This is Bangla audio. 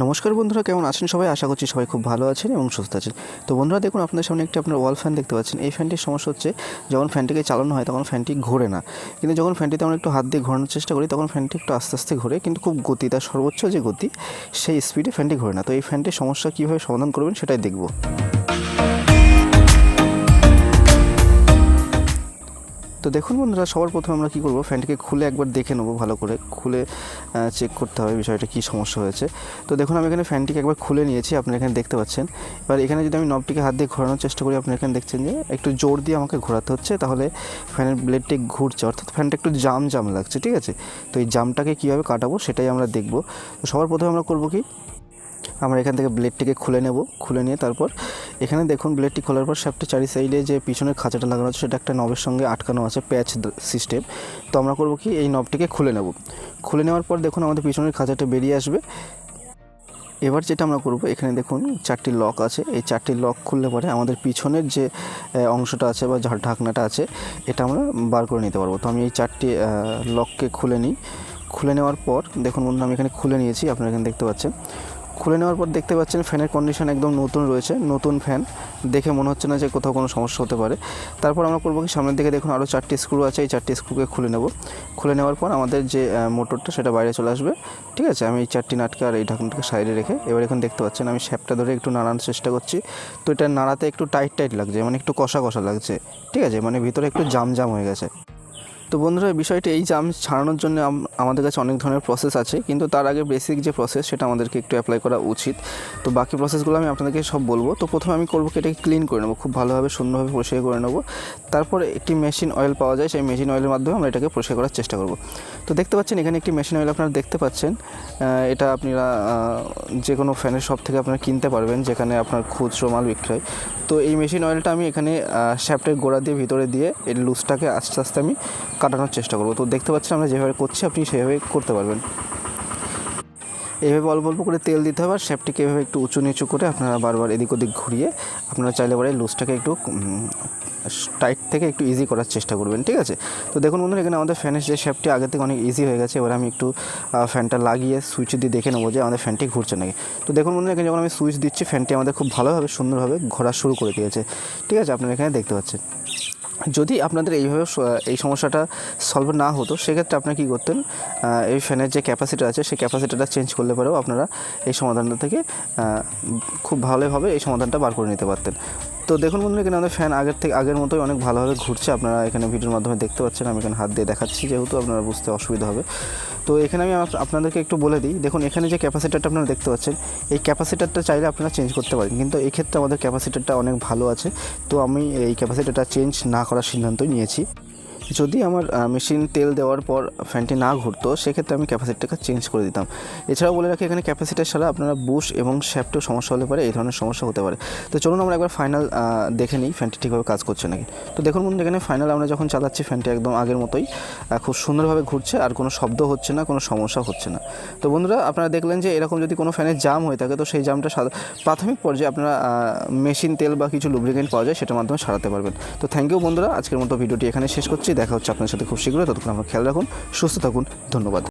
নমস্কার বন্ধুরা, কেমন আছেন সবাই? আশা করছি সবাই খুব ভালো আছেন এবং সুস্থ আছেন। তো বন্ধুরা, দেখুন, আপনাদের সামনে একটি আপনার ওয়াল ফ্যান দেখতে পাচ্ছেন। এই ফ্যানটির সমস্যা হচ্ছে, যখন ফ্যানটিকে চালানো হয়, তখন ফ্যানটি ঘোরে না। কিন্তু যখন ফ্যানটিতে আমরা একটু হাত দিয়ে ঘোরানোর চেষ্টা করি, তখন ফ্যানটি একটু আস্তে আস্তে ঘোরে। কিন্তু খুব গতি, তার সর্বোচ্চ যে গতি, সেই স্পিডে ফ্যানটি ঘোরে না। তো এই ফ্যানটির সমস্যা কীভাবে সমাধান করবেন, সেটাই দেখব। তো দেখুন বন্ধুরা, সবার প্রথমে আমরা কী করব? ফ্যানটিকে খুলে একবার দেখে নেব ভালো করে। খুলে চেক করতে হবে বিষয়টা কী সমস্যা হয়েছে। তো দেখুন, আমি এখানে ফ্যানটিকে একবার খুলে নিয়েছি, আপনারা এখানে দেখতে পাচ্ছেন। এবার এখানে যদি আমি নবটিকে হাত দিয়ে ঘোরানোর চেষ্টা করি আপনি এখানে দেখছেন যে একটু জোর দিয়ে আমাকে ঘোরাতে হচ্ছে, তাহলে ফ্যানের ব্লেডটি ঘুরছে। অর্থাৎ ফ্যানটা একটু জাম জাম লাগছে, ঠিক আছে? তো এই জামটাকে কীভাবে কাটাবো, সেটাই আমরা দেখব। তো সবার প্রথমে আমরা করব কি? আমরা এখান থেকে ব্লেডটিকে খুলে নেব, খুলে নিয়ে তারপর এখানে দেখুন ব্লেডটি খোলার পর শ্যাফটের চারি সাইডে যে পিছনের খাঁচাটা লাগানো আছে সেটা একটা নবের সঙ্গে আটকানো আছে প্যাচ সিস্টেম তো আমরা করব কি এই নবটিকে খুলে নেব। খুলে নেওয়ার পর দেখুন আমাদের পিছনের খাঁচাটা বেরিয়ে আসবে। এবার যেটা আমরা করব, এখানে দেখুন চারটি লক আছে। এই চারটি লক খুললে পরে আমাদের পিছনের যে অংশটা আছে বা ঢাকনাটা আছে, এটা আমরা বার করে নিতে পারব। তো আমি এই চারটি লককে খুলে নিই। খুলে নেওয়ার পর দেখুন বন্ধু আমি এখানে খুলে নিয়েছি, আপনারা এখানে দেখতে পাচ্ছেন। খুলে নেওয়ার পর দেখতে পাচ্ছেন ফ্যানের কন্ডিশন একদম নতুন রয়েছে, নতুন ফ্যান। দেখে মনে হচ্ছে না যে কোথাও কোনো সমস্যা হতে পারে। তারপর আমরা করব কি, সামনের দিকে দেখুন আরও চারটি স্ক্রু আছে, এই চারটি স্ক্রুকে খুলে নেব। খুলে নেওয়ার পর আমাদের যে মোটরটা সেটা বাইরে চলে আসবে। ঠিক আছে? আমি এই চারটি নাটকে আর এই ঢাকনাটাকে সাইডে রেখে এবার এখন দেখতে পাচ্ছেন আমি শ্যাপটা ধরে একটু নাড়ানোর চেষ্টা করছি। তো এটা নাড়াতে একটু টাইট টাইট লাগছে মানে একটু কষা কষা লাগছে। ঠিক আছে? মানে ভিতরে একটু জাম জাম হয়ে গেছে। তো বন্ধুরা, এই বিষয়টি এই জাম ছাড়ানোর জন্য আম- আমাদের কাছে অনেক ধরনের প্রসেস আছে, কিন্তু তার আগে বেসিক যে প্রসেস সেটা আমাদেরকে একটু অ্যাপ্লাই করা উচিত। তো বাকি প্রসেসগুলো আমি আপনাদেরকে সব বলব। তো প্রথমে আমি করব এটাকে ক্লিন করে নেব, খুব ভালোভাবে, সুন্দরভাবে পরিষ্কার করে নেব। তারপরে একটি মেশিন অয়েল পাওয়া যায়, সেই মেশিন অয়েলের মাধ্যমে আমরা এটাকে পরিষ্কার করার চেষ্টা করব। তো দেখতে পাচ্ছেন, এখানে একটি মেশিন অয়েল আপনারা দেখতে পাচ্ছেন। এটা আপনারা যে কোনো ফ্যানের শপ থেকে আপনারা কিনতে পারবেন, যেখানে আপনার খুচরো মাল বিক্রয়। তো এই মেশিন অয়েলটা আমি এখানে শ্যাপটের গোড়া দিয়ে, ভিতরে দিয়ে, এর লুজটাকে আস্তে আস্তে আমি কাটানোর চেষ্টা করব। তো দেখতে পাচ্ছেন আমরা যেভাবে করছি, আপনি সেভাবে করতে পারবেন। এভাবে অল্প অল্প করে তেল দিতে হবে, আর শ্যাপটিকে এভাবে একটু উঁচু নিচু করে আপনারা বারবার এদিক ওদিক ঘুরিয়ে আপনারা চাইলে পরে লুজটাকে একটু টাইট থেকে একটু ইজি করার চেষ্টা করবেন, ঠিক আছে? তো দেখুন বন্ধুরা, এখানে আমাদের ফ্যানের যে শ্যাপটি আগে থেকে অনেক ইজি হয়ে গেছে। এবার আমি একটু ফ্যানটা লাগিয়ে সুইচ দিয়ে দেখে নেব যে আমাদের ফ্যানটি ঘুরছে নাকি। তো দেখুন বন্ধুরা, এখানে যখন আমি সুইচ দিচ্ছি ফ্যানটি আমাদের খুব ভালোভাবে, সুন্দরভাবে ঘোরা শুরু করে দিয়েছে। ঠিক আছে, আপনারা এখানে দেখতে পাচ্ছেন। যদি আপনাদের এইভাবে এই সমস্যাটা সলভ না হতো, সেক্ষেত্রে আপনি কী করতেন? এই ফ্যানের যে ক্যাপাসিটার আছে, সেই ক্যাপাসিটারটা চেঞ্জ করলে পরেও আপনারা এই সমাধানটা থেকে খুব ভালোভাবে এই সমাধানটা বার করে নিতে পারতেন। তো দেখুন বন্ধুরা, এখানে আমাদের ফ্যান আগের থেকে, আগের মতোই অনেক ভালোভাবে ঘুরছে। আপনারা এখানে ভিডিওর মাধ্যমে দেখতে পাচ্ছেন, আমি এখানে হাত দিয়ে দেখাচ্ছি, যেহেতু আপনারা বুঝতে অসুবিধা হবে। তো এখানে আমি আপনাদেরকে একটু বলে দিই। দেখুন, এখানে যে ক্যাপাসিটারটা আপনারা দেখতে পাচ্ছেন, এই ক্যাপাসিটারটা চাইলে আপনারা চেঞ্জ করতে পারেন। কিন্তু এক্ষেত্রে আমাদের ক্যাপাসিটারটা অনেক ভালো আছে। তো আমি এই ক্যাপাসিটারটা চেঞ্জ না করার সিদ্ধান্তই নিয়েছি। যদি আমার মেশিন তেল দেওয়ার পর ফ্যানটি না ঘুরতো, সেক্ষেত্রে আমি ক্যাপাসিটারটা চেঞ্জ করে দিতাম। এছাড়াও বলে রাখি, এখানে ক্যাপাসিটার ছাড়া আপনারা বুশ এবং শ্যাফটেও সমস্যা হতে পারে, এই ধরনের সমস্যা হতে পারে। তো চলুন আমরা একবার ফাইনাল দেখে নিই ফ্যানটি ঠিকভাবে কাজ করছে নাকি। তো দেখুন বন্ধু এখানে ফাইনাল আমরা যখন চালাচ্ছি ফ্যানটি একদম আগের মতোই খুব সুন্দরভাবে ঘুরছে, আর কোনো শব্দ হচ্ছে না, কোনো সমস্যা হচ্ছে না। তো বন্ধুরা, আপনারা দেখলেন যে এরকম যদি কোনো ফ্যানের জাম হয়ে থাকে, তো সেই জামটা প্রাথমিক পর্যায়ে আপনারা মেশিন তেল বা কিছু লুব্রিকেন্ট পাওয়া যায়, সেটার মাধ্যমে সারাতে পারবেন। তো থ্যাংক ইউ বন্ধুরা, আজকের মতো ভিডিওটি এখানে শেষ করছি। দেখা হচ্ছে আপনার সাথে খুব শীঘ্রই। ততক্ষণ আপনার খেয়াল রাখুন সুস্থ থাকুন ধন্যবাদ।